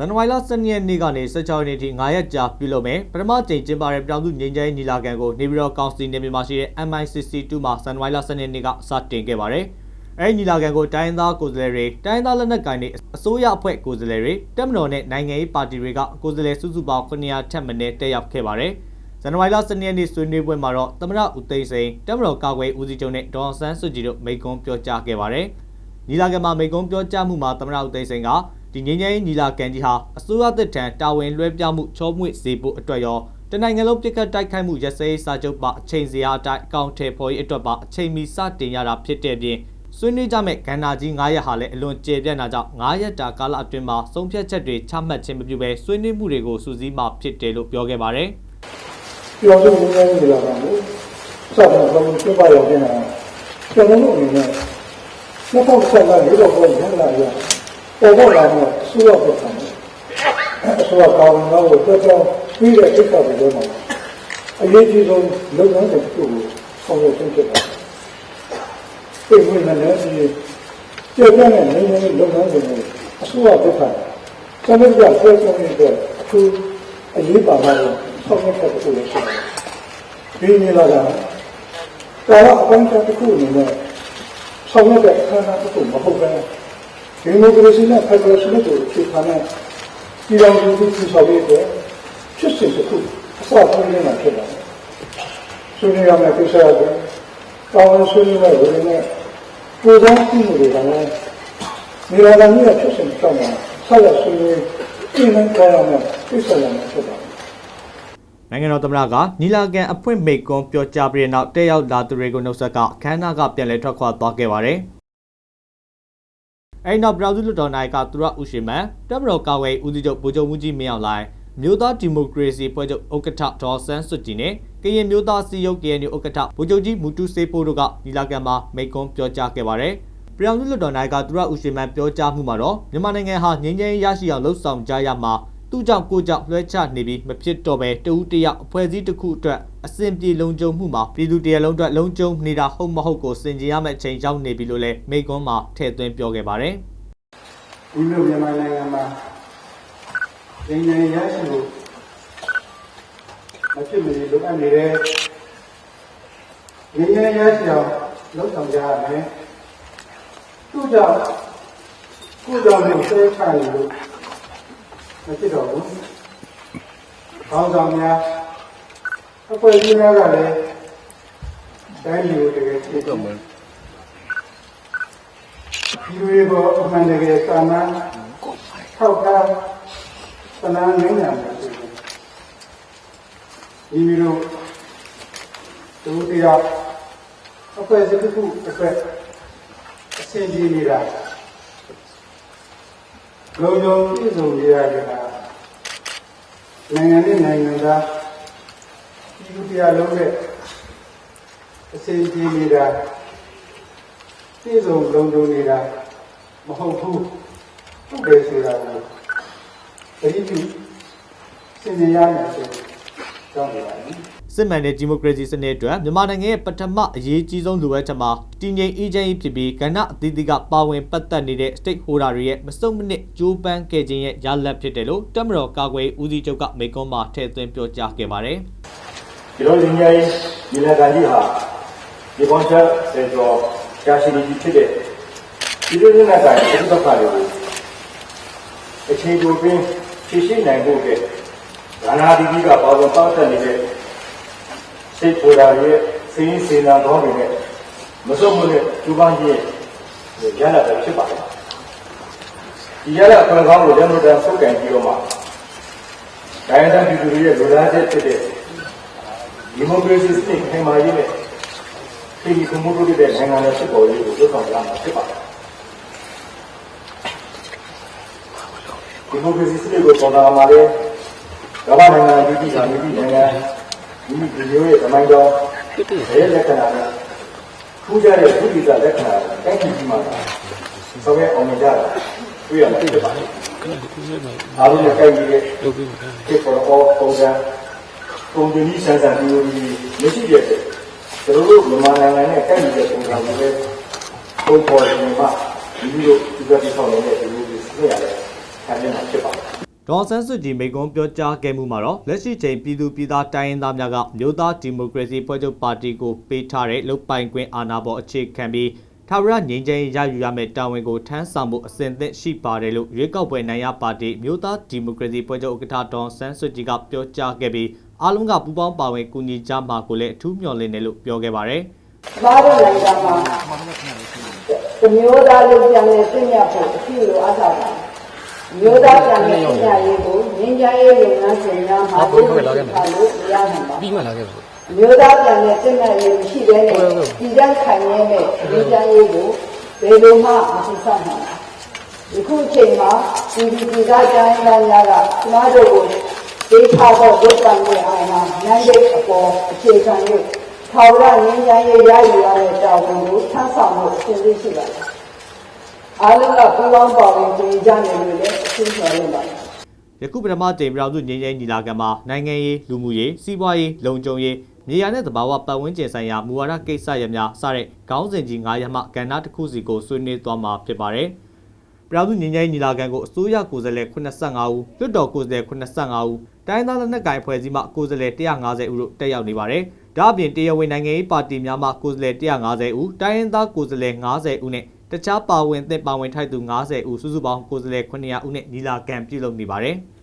ဇန်နဝါရီလ12ရက်နေ့ကနေ16ရက်နေ့ထိ9ရက်ကြာပြုလုပ်မယ်ပထမကြိမ်ကျင်းပတဲ့ပြောင်စုငြိမ်းချမ်းရေးညီလာခံကိုနေပြည်တော်ကောင်စီနေပြည်တော်မှာရှိတဲ့ MI62 မှာဇန်နဝါရီလ12ရက်နေ့ကစတင်ခဲ့ပါတယ်။အဲဒီညီလာခံကိုတိုင်းရင်းသားကိုယ်စားလှယ်တွေတိုင်းရင်းသားလက်နက်ကိုင်တွေအစိုးရအဖွဲ့ကိုယ်စားလှယ်တွေတက်မတော်နဲ့နိုင်ငံရေးပါတီတွေကကိုယ်စားလှယ်စုစုပေါင်း900ထက်မနည်းတက်ရောက်ခဲ့ပါတယ်။ဇန်နဝါရီလ12ရက်နေ့ဆွေးနွေးပွဲမှာတော့သမရဦးသိန်းစိန်တက်မတော်ကာကွယ်ဦးစီးချုပ်နဲ့ဒေါအောင်ဆန်းစုကြည်တို့မိန့်ခွန်းပြောကြားခဲ့ပါတယ်။ညီလာခံမှာမိန့်ခွန်းပြောကြားမှုမှာသမရဦးသိန်းစိန်က ဒီငင်းငယ်ညီလာခံကြီးဟာအစိုးရသက်ထံတာဝန်လွှဲပြောင်းမှုချောမွေ့စေဖို့အတွက်ရောတနိုင်ငံလုံးပြစ်ခတ်တိုက်ခိုက်မှုရစဲစာချုပ်ပါအချိန်စရာအတိုင်းအကောင့်ထဲပေါ်ရေးအတွက်ပါအချိန်မီစတင်ရတာဖြစ်တဲ့ပြင်ဆွေးနွေးကြမဲ့ကဏ္ဍကြီး9ရက်ဟာလည်းအလွန်ကျေပြန့်တာကြောင့်9ရက်တာကာလအတွင်းမှာဆုံးဖြတ်ချက်တွေချမှတ်ခြင်းမပြုဘဲဆွေးနွေးမှုတွေကိုစူးစီးမှဖြစ်တယ်လို့ပြောခဲ့ပါတယ်ပြောင်းလို့ငင်းနေလာတာကိုစတဲ့ဘုံပြပရတဲ့နာကျွန်တော်တို့အနေနဲ့2015ရေတော့ဘုံရလာရ ပေါ်ပေါ်လာတော့စူရပတ်တယ်အစိုးရကောင်းတော့တော်တော်ပြီးတဲ့ကိစ္စတွေမှာအရေးကြီးဆုံးလုပ်ငန်းတွေတစ်ခုကိုဆောင်ရွက်ခြင်းဖြစ်ပါတယ်။ဒီဝင်နေတဲ့ဒီကျေပြန့်တဲ့နေနေလုပ်ငန်းတွေအစိုးရပတ်တယ်။ကျွန်တော်တို့ကပြောချင်တဲ့အခုအရေးပါတာကိုဆောင်ရွက်တဲ့တစ်ခုလည်းရှိတယ်။ဒီနေလာတာကာလအပိုင်းတစ်ခုအနေနဲ့ဆောင်ရွက်တဲ့အခမ်းအနားတစ်ခုမဟုတ်ဘဲ ဒီမိုကရေစီနဲ့ဖက်ဒရယ်စနစ်ကိုအခြေခံတဲ့ပြည်တော်စုစုဆောင်ရွက်တဲ့ဖြစ်စဉ်တစ်ခုအစဆုံးနေတာဖြစ်ပါတယ်။ဆွေးနွေးရမယ့်ကိစ္စတွေကောင်းဆွေးနွေးတဲ့ဝင်နဲ့ပူဇော်ပြုမှုတွေကလည်းနေရာတိုင်းရဲ့ဖြစ်စဉ်ကြောင့်ဆက်လက်ဆွေးနွေးပြင်နှံကြရမယ့်ကိစ္စတွေဖြစ်ပါတယ်နိုင်ငံတော်သမ္မတကနီလာကန်အဖွင့်မိန့်ခွန်းပြောကြားပြီးတဲ့နောက်တက်ရောက်လာသူတွေကိုနှုတ်ဆက်ကအခမ်းအနားကပြန်လည်ထွက်ခွာသွားခဲ့ပါတယ်။ အဲဒီနောက်ပြည်သူ့လွှတ်တော်နိုင်ကသူရဦးရှိမန်တက်မတော်ကာဝယ်ဦးစီးချုပ်ဗိုလ်ချုပ်မှုကြီးမင်းအောင်လှိုင်မြို့သားဒီမိုကရေစီဖွဲ့ချုပ်ဥက္ကဋ္ဌဒေါ်ဆန်းစွတ်ကြည်နဲ့ကရင်မြို့သားစီယုတ် KNU ဥက္ကဋ္ဌဗိုလ်ချုပ်ကြီးမူတူစေးဖိုးတို့ကနီလာကန်မှာမိန့်ခွန်းပြောကြားခဲ့ပါတယ်။ပြည်သူ့လွှတ်တော်နိုင်ကသူရဦးရှိမန်ပြောကြားမှုမှာတော့မြန်မာနိုင်ငံဟာငြိမ်းချမ်းရေးရရှိအောင်လှုံ့ဆော်ကြရမှာ သူ့ကြောင့်ကိုကြောင့်လွှဲချနေပြီးမဖြစ်တော့ပဲတဦးတယောက်အဖွဲ့အစည်းတစ်ခုအတွက်အစဉ်ပြေလုံခြုံမှုမှာပြည်သူတရလုံးအတွက်လုံခြုံနေတာဟုတ်မဟုတ်ကိုစင်ကြင်ရမယ့်အချိန်ရောက်နေပြီလို့လည်းမိန့်ခွန်းမှာထည့်သွင်းပြောခဲ့ပါတယ်ဒီလိုမြန်မာနိုင်ငံမှာငြိမ်းချမ်းရေးရရှိဖို့မဖြစ်မနေလိုအပ်နေတဲ့ငြိမ်းချမ်းရေးရရှိအောင်လုပ်ဆောင်ကြရမယ်သူ့ကြောင့်ကိုယ်ကြောင့်လည်းဆဲချနေလို့ မဖြစ်တော့ဘူး။ကောင်းဆောင်များအဖွဲ့အစည်းများကလည်းတိုင်းပြည်ကိုတကယ်သိတော့မယ်ဒီလိုရောအမှန်တကယ်သာမန်ထောက်ထားသနာငင်းညာမယ်ဆိုရင်ဒီလိုသူတရားအဖွဲ့အစည်းတစ်ခုတစ်ဖက်အဆင်ပြေနေတာ လုံခြုံပြည့်စုံနေရတယ်ကနိုင်ငံနဲ့နိုင်ငံသားဒီလိုတရားလုံးနဲ့အဆင်ပြေနေတာပြည့်စုံလုံခြုံနေတာမဟုတ်ဘူးဟုတ်တယ်ဆိုတာကိုတတိပြုစဉ်းစားရမယ်ဆိုတော့ကြောင်းနေပါပြီ စစ်မှန်တဲ့ဒီမိုကရေစီစနစ်အတွက်မြန်မာနိုင်ငံရဲ့ပထမအရေးကြီးဆုံးလိုအပ်ချက်မှာတည်ငြိမ်အေးချမ်းရေးဖြစ်ပြီးကဏ္ဍအသီးသီးကပါဝင်ပတ်သက်နေတဲ့ stakeholder တွေရဲ့မစုံမနစ်ကြိုးပမ်းခဲ့ခြင်းရဲ့ရလဒ်ဖြစ်တယ်လို့တက်မတော်ကာကွယ်ဦးစီးချုပ်ကမိန့်ခွန်းမှာထည့်သွင်းပြောကြားခဲ့ပါတယ်ဒီလိုလင်းကြီးဒီလက်ကန်ကြီးဟာဒီပေါ်ချက်စေကျော်ရှာရှိနေပြီဖြစ်တဲ့ဒီလိုလင်းလက်ကန်ဒီဘက်ကတွေကိုအခြေကျိုးပင်ဖြည့်ရှင်းနိုင်ဖို့ကဒါနာဒီကြီးကပါဝင်ပတ်သက်နေတဲ့ စိတ်ပေါ်တာရဲ့စိတ်စေနာတော်တွေနဲ့မစုံမနဲ့ကျူပန်းကြီးရဲ့ရလာတယ်ဖြစ်ပါတယ်ဒီရလာခွန်ကောင်းကိုလက်မတန်ဆုတ်ကန်ပြီးတော့မှဒိုင်ယန်တန်ပြည်သူတွေရဲ့လူသားချက်ဖြစ်တဲ့ဒီမိုကရေစီစနစ်ခိုင်မာရေးနဲ့ပြည်သူမှုတို့တဲ့နိုင်ငံရဲ့ဖြစ်ပေါ်ရေးကိုလုပ်ဆောင်ရမှာဖြစ်ပါတယ်ဒီမိုကရေစီစနစ်ကိုပေါ်လာမှာလေကမ္ဘာနိုင်ငံပြည်ပြည်ဆိုင်ပြည်နိုင်ငံ ဒီဒီလိုရဲ့သမိုင်းတော်ရဲ့လက္ခဏာနဲ့ထူးခြားတဲ့ဒုတိယလက္ခဏာကိုတိုက်ကြည့်မှသာဆောင်ရွက်အောင်ကြတာတွေ့ရမှာဖြစ်ပါတယ်အားလုံးနဲ့တိုက်ကြည့်ရဲ့ဖြစ်ပေါ်တော့ပုံစံပုံပြင်းဆန်းဆန်းဒီလိုမရှိရတဲ့တို့တို့မြန်မာနိုင်ငံနဲ့တိုက်နေတဲ့ပုံစံတွေပဲပုံပေါ်နေမှာဒီလိုဒီကတိဆောင်နေတဲ့ဒီလိုစနေရတယ်ခံနေမှာဖြစ်ပါတယ် ဒေါ်ဆန်းစုကြည်မိန့်ခွန်းပြောကြားခဲ့မှုမှာတော့လက်ရှိချိန်ပြည်သူပြည်သားတိုင်းရင်းသားများကမြို့သားဒီမိုကရေစီဖွဲ့ချုပ်ပါတီကိုပေးထားတဲ့လုတ်ပိုင်ခွင့်အာဏာပေါ်အခြေခံပြီးထာဝရငြိမ်းချမ်းရေးရယူရမယ့်တာဝန်ကိုထမ်းဆောင်မှုအစဉ်သင့်ရှိပါတယ်လို့ရွေးကောက်ပွဲနိုင်ရပါတီမြို့သားဒီမိုကရေစီဖွဲ့ချုပ်ဥက္ကဋ္ဌဒေါ်ဆန်းစုကြည်ကပြောကြားခဲ့ပြီးအားလုံးကပူးပေါင်းပါဝင်ကူညီကြမှာကိုလည်းအထူးမျှော်လင့်တယ်လို့ပြောခဲ့ပါတယ်မားတို့နိုင်ငံမှာတမျိုးသားလူပြန်နဲ့သိညတ်ဖို့အဖြစ်လိုအပ်တာပါ မျိုးသားပြန်နဲ့သိညတ်ရေးကိုငင်းကြရေးလုပ်ငန်းစဉ်များမှာပြုလုပ်ထားလို့မရနိုင်ပါပြီးမှလာခဲ့ပါမျိုးသားပြန်နဲ့သိညတ်ရေးမရှိတဲ့နဲ့ပြည်တန်းခိုင်နေတဲ့မျိုးပြန်ရေးကိုဘယ်လိုမှမသိဆောင်နိုင်ပါဒီခုအချိန်မှာဒီဒီဒီကတိုင်းသားများကကျမတို့ကိုဒေသတော့ရုပ်ပံနဲ့အာဏာနိုင်တဲ့အပေါ်အခြေခံ၍ထောင်ရငင်းကြရေးရယူရတဲ့တာဝန်ကိုထမ်းဆောင်ဖို့အစဉ်သိရှိပါတယ် အားလုံးကပူးပေါင်းပါဝင်ကြကြနေလို့လည်းအရှင်းပြောရပါတယ်ယခုပထမကြိမ်ပြည်ထောင်စုငြိမ်းချမ်းရေးညီလာခံမှာနိုင်ငံရေးလူမှုရေးစီးပွားရေးလုံခြုံရေးမြေယာနဲ့သဘာဝပတ်ဝန်းကျင်ဆိုင်ရာမူဝါဒကိစ္စရပ်များစတဲ့ခေါင်းစဉ်ကြီး9ရပ်မှကဏ္ဍတစ်ခုစီကိုဆွေးနွေးသွားမှာဖြစ်ပါတယ်။ပြည်ထောင်စုငြိမ်းချမ်းရေးညီလာခံကိုအစိုးရကိုယ်စားလှယ်85ဦးလွှတ်တော်ကိုယ်စားလှယ်85ဦးတိုင်းဒေသလက်နက်ကိုင်ဖွဲ့စည်းမှကိုယ်စားလှယ်150ဦးတို့တက်ရောက်နေပါတယ်။ဒါ့အပြင်တရားဝင်နိုင်ငံရေးပါတီများမှကိုယ်စားလှယ်150ဦးတိုင်းရင်းသားကိုယ်စားလှယ်90ဦးနဲ့ တခြားပါဝင်သင့်ပါဝင်ထိုက်သူ90ဦးစုစုပေါင်းကိုယ်စားလှယ်900ဦးနဲ့ညီလာခံပြုလုပ်နေပါတယ်။